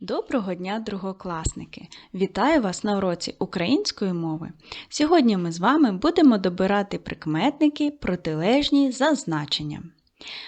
Доброго дня, другокласники! Вітаю вас на уроці української мови. Сьогодні ми з вами будемо добирати прикметники протилежні за значенням.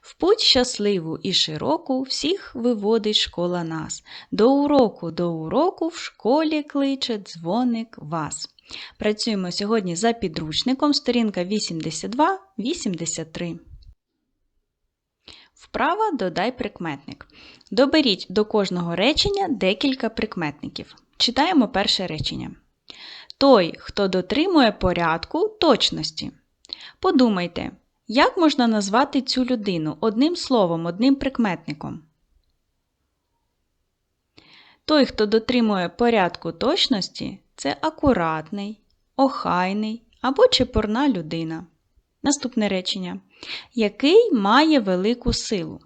В путь щасливу і широку всіх виводить школа нас. До уроку, до уроку в школі кличе дзвоник вас. Працюємо сьогодні за підручником сторінка 82-83. Вправа додай прикметник. Доберіть до кожного речення декілька прикметників. Читаємо перше речення. Той, хто дотримує порядку точності. Подумайте, як можна назвати цю людину одним словом, одним прикметником? Той, хто дотримує порядку точності, це акуратний, охайний або чепурна людина. Наступне речення. Який має велику силу?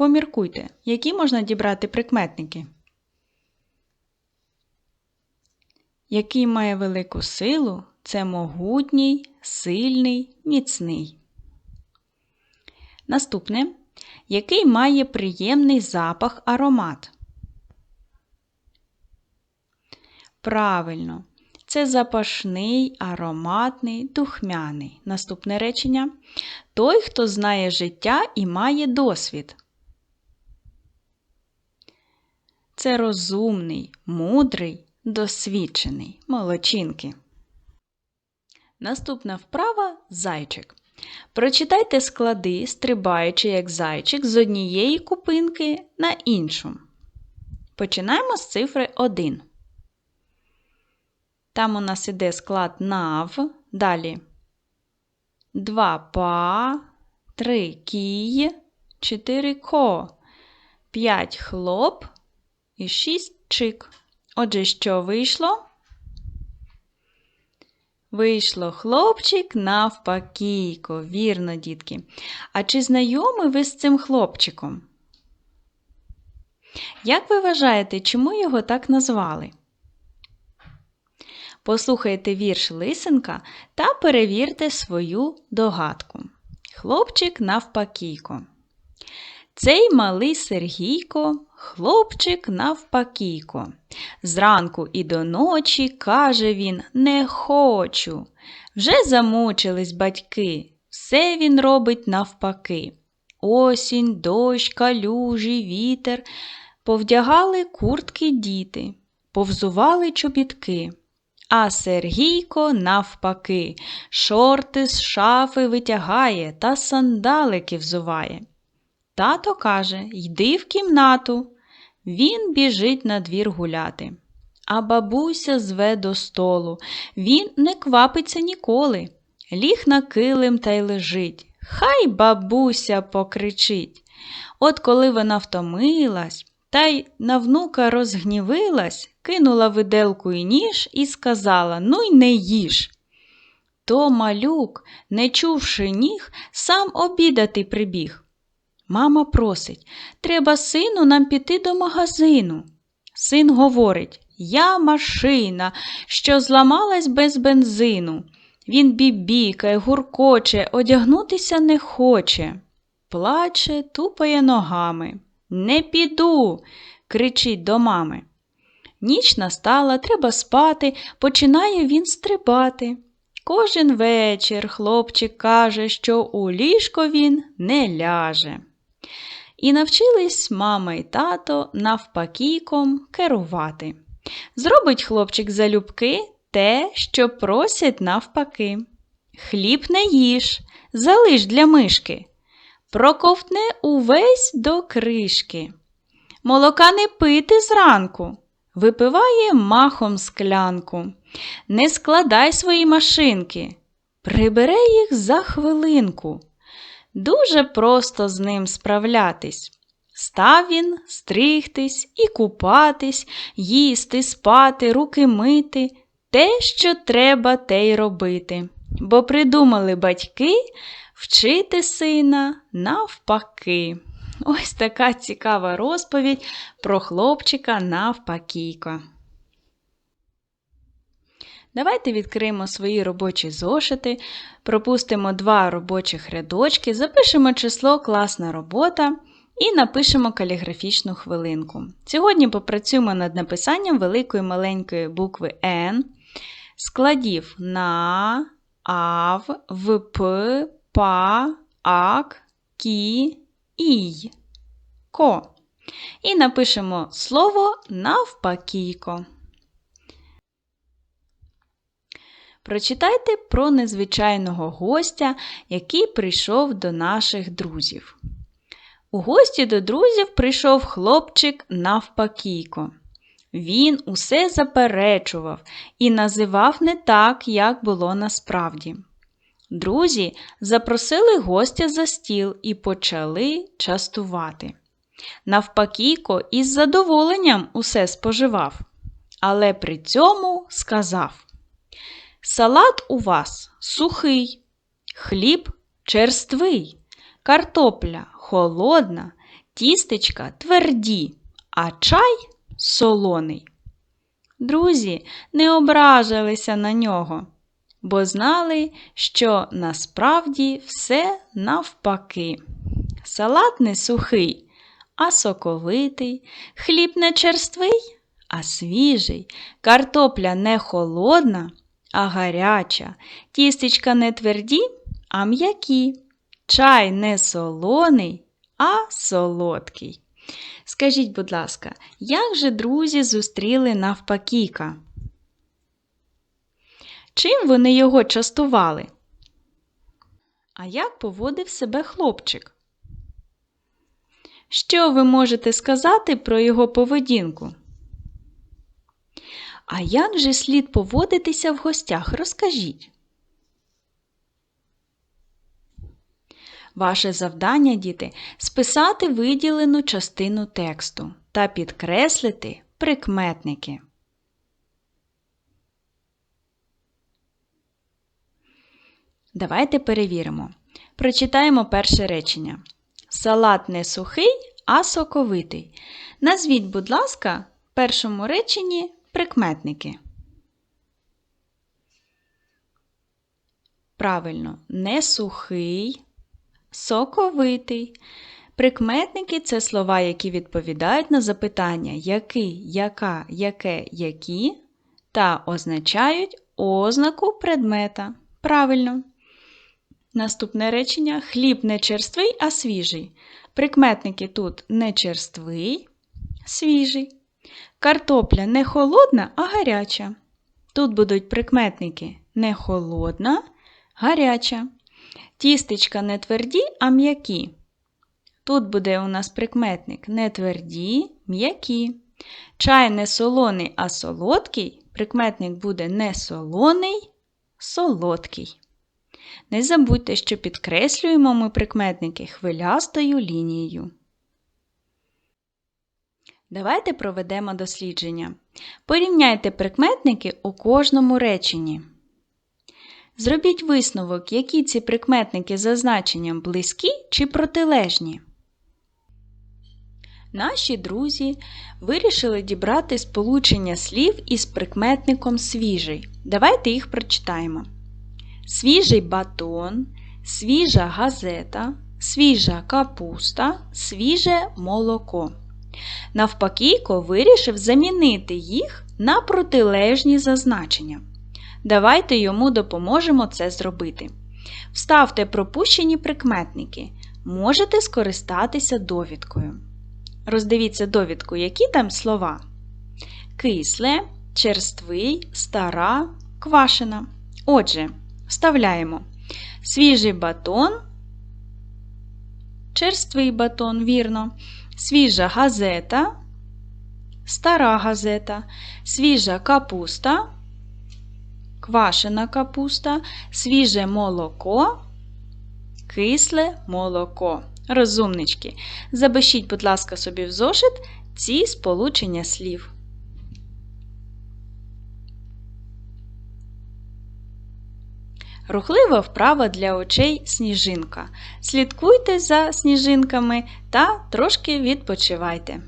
Поміркуйте, які можна дібрати прикметники? Який має велику силу це могутній, сильний, міцний. Наступне. Який має приємний запах аромат? Правильно, це запашний, ароматний, духмяний. Наступне речення. Той, хто знає життя і має досвід. Це розумний, мудрий, досвідчений. Молодчинки. Наступна вправа зайчик. Прочитайте склади, стрибаючи як зайчик з однієї купинки на іншу. Починаємо з цифри 1. Там у нас іде склад нав. Далі 2 па, 3 кій, 4 ко, 5 хлоп і 6 чик. Отже, що вийшло? Вийшло хлопчик навпакійко. Вірно, дітки. А чи знайомі ви з цим хлопчиком? Як ви вважаєте, чому його так назвали? Послухайте вірш Лисенка та перевірте свою догадку. Хлопчик навпакійко. Цей малий Сергійко, хлопчик навпакійко. Зранку і до ночі, каже він, не хочу. Вже замучились батьки, все він робить навпаки. Осінь, дощ, калюжі, вітер, повдягали куртки діти, повзували чобітки. А Сергійко навпаки, шорти з шафи витягає та сандалики взуває. Тато каже Йди в кімнату. Він біжить на двір гуляти. А бабуся зве до столу. Він не квапиться ніколи. Ліг на килим та й лежить. Хай бабуся покричить. От коли вона втомилась, та й на внука розгнівилась, кинула виделку і ніж і сказала Ну й не їж. То малюк, не чувши ніг, сам обідати прибіг. Мама просить треба, сину, нам піти до магазину. Син говорить Я машина, що зламалась без бензину. Він бібікає, гуркоче, одягнутися не хоче. Плаче, тупає ногами. Не піду, кричить до мами. Ніч настала, треба спати, починає він стрибати. Кожен вечір хлопчик каже, що у ліжко він не ляже. І навчились мама і тато навпакійком керувати. Зробить хлопчик залюбки те, що просять навпаки. Хліб не їж, залиш для мишки, проковтне увесь до кришки. Молока не пити зранку, випиває махом склянку. Не складай свої машинки, прибере їх за хвилинку. Дуже просто з ним справлятись. Став він стригтись і купатись, їсти, спати, руки мити, те, що треба, те й робити. Бо придумали батьки вчити сина навпаки. Ось така цікава розповідь про хлопчика навпакійка. Давайте відкриємо свої робочі зошити, пропустимо два робочих рядочки, запишемо число класна робота і напишемо каліграфічну хвилинку. Сьогодні попрацюємо над написанням великої маленької букви Н, складів на, ав, вп, па, ак, кі, ій, ко. І напишемо слово навпакійко. Прочитайте про незвичайного гостя, який прийшов до наших друзів. У гості до друзів прийшов хлопчик навпакійко. Він усе заперечував і називав не так, як було насправді. Друзі запросили гостя за стіл і почали частувати. Навпакійко із задоволенням усе споживав, але при цьому сказав Салат у вас сухий, хліб черствий, картопля холодна, тістечка тверді, а чай солоний. Друзі не ображилися на нього, бо знали, що насправді все навпаки. Салат не сухий, а соковитий, хліб не черствий, а свіжий, картопля не холодна а гаряча, тістечка не тверді, а м'які. Чай не солоний, а солодкий. Скажіть, будь ласка, як же друзі зустріли навпакіка? Чим вони його частували? А як поводив себе хлопчик? Що ви можете сказати про його поведінку? А як же слід поводитися в гостях? Розкажіть. Ваше завдання, діти, списати виділену частину тексту та підкреслити прикметники. Давайте перевіримо. Прочитаємо перше речення. Салат не сухий, а соковитий. Назвіть, будь ласка, в першому реченні Прикметники. Правильно, не сухий, соковитий. Прикметники це слова, які відповідають на запитання який, яка, яке, які та означають ознаку предмета. Правильно. Наступне речення хліб не черствий, а свіжий. Прикметники тут не черствий, свіжий. Картопля не холодна, а гаряча. Тут будуть прикметники не холодна, гаряча. Тістечка не тверді, а м'які. Тут буде у нас прикметник не тверді, м'які. Чай не солоний, а солодкий. Прикметник буде не солоний, солодкий. Не забудьте, що підкреслюємо ми прикметники хвилястою лінією. Давайте проведемо дослідження. Порівняйте прикметники у кожному реченні. Зробіть висновок, які ці прикметники за значенням близькі чи протилежні. Наші друзі вирішили дібрати сполучення слів із прикметником свіжий. Давайте їх прочитаємо. Свіжий батон, свіжа газета, свіжа капуста, свіже молоко. Навпакійко вирішив замінити їх на протилежні зазначення. Давайте йому допоможемо це зробити. Вставте пропущені прикметники. Можете скористатися довідкою. Роздивіться довідку, які там слова: кисле, черствий, стара, квашена. Отже, вставляємо свіжий батон, черствий батон, вірно свіжа газета, стара газета, свіжа капуста, квашена капуста, свіже молоко, кисле молоко. Розумнички. Запишіть, будь ласка, собі в зошит ці сполучення слів. Рухлива вправа для очей сніжинка. Слідкуйте за сніжинками та трошки відпочивайте.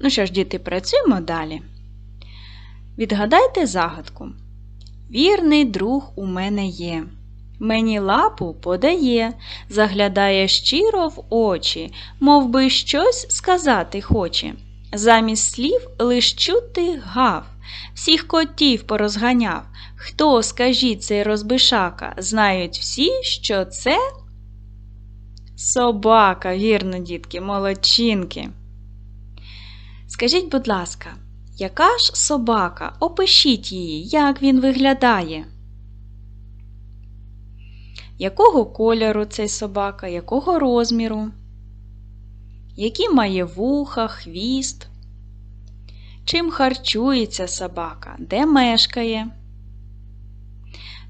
Ну що ж, діти, працюємо далі. Відгадайте загадку. Вірний друг у мене є. Мені лапу подає, заглядає щиро в очі, мов би щось сказати хоче. Замість слів лиш чути гав, всіх котів порозганяв. Хто, скажіть, цей розбишака, знають всі, що це собака, вірно, дітки, молодчинки. Скажіть, будь ласка, яка ж собака? Опишіть її, як він виглядає. Якого кольору цей собака, якого розміру? Які має вуха, хвіст? Чим харчується собака? Де мешкає?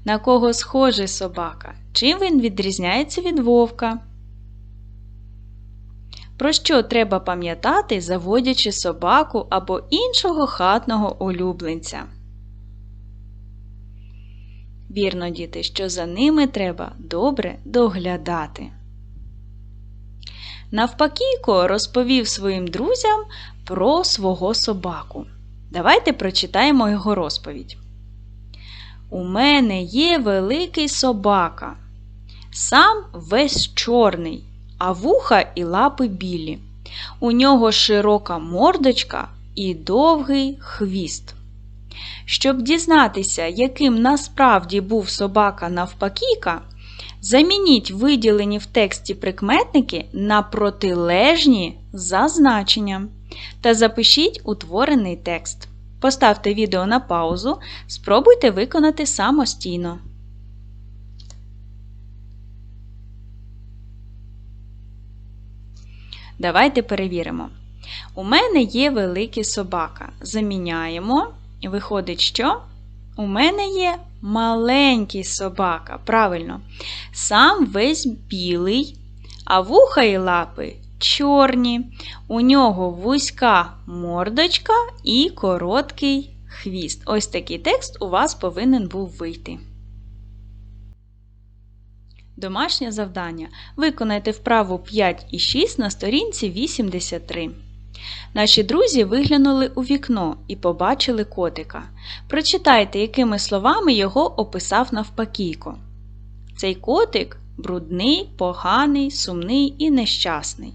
На кого схожий собака? Чим він відрізняється від вовка? Про що треба пам'ятати, заводячи собаку або іншого хатного улюбленця? Вірно, діти, що за ними треба добре доглядати. Навпакійко розповів своїм друзям про свого собаку. Давайте прочитаємо його розповідь. У мене є великий собака, сам весь чорний, а вуха і лапи білі. У нього широка мордочка і довгий хвіст. Щоб дізнатися, яким насправді був собака навпакійка, замініть виділені в тексті прикметники на протилежні за значенням та запишіть утворений текст. Поставте відео на паузу, спробуйте виконати самостійно. Давайте перевіримо. У мене є великий собака. Заміняємо, і виходить, що у мене є маленький собака. Правильно. Сам весь білий, а вуха і лапи чорні. У нього вузька мордочка і короткий хвіст. Ось такий текст у вас повинен був вийти. Домашнє завдання. Виконайте вправу 5 і 6 на сторінці 83. Наші друзі виглянули у вікно і побачили котика. Прочитайте, якими словами його описав навпакійко. Цей котик брудний, поганий, сумний і нещасний.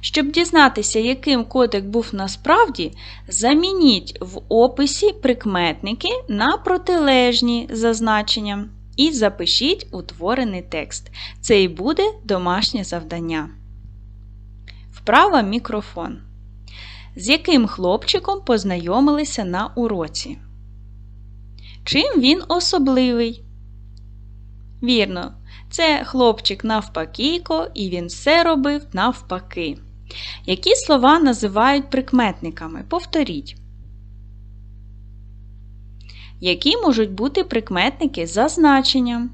Щоб дізнатися, яким котик був насправді, замініть в описі прикметники на протилежні за значенням і запишіть утворений текст. Це і буде домашнє завдання. Вправа мікрофон. З яким хлопчиком познайомилися на уроці? Чим він особливий? Вірно, це хлопчик навпакійко, і він все робив навпаки. Які слова називають прикметниками? Повторіть. Які можуть бути прикметники за значенням?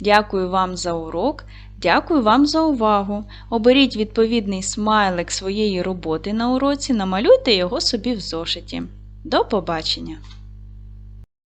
Дякую вам за урок. Дякую вам за увагу. Оберіть відповідний смайлик своєї роботи на уроці, намалюйте його собі в зошиті. До побачення!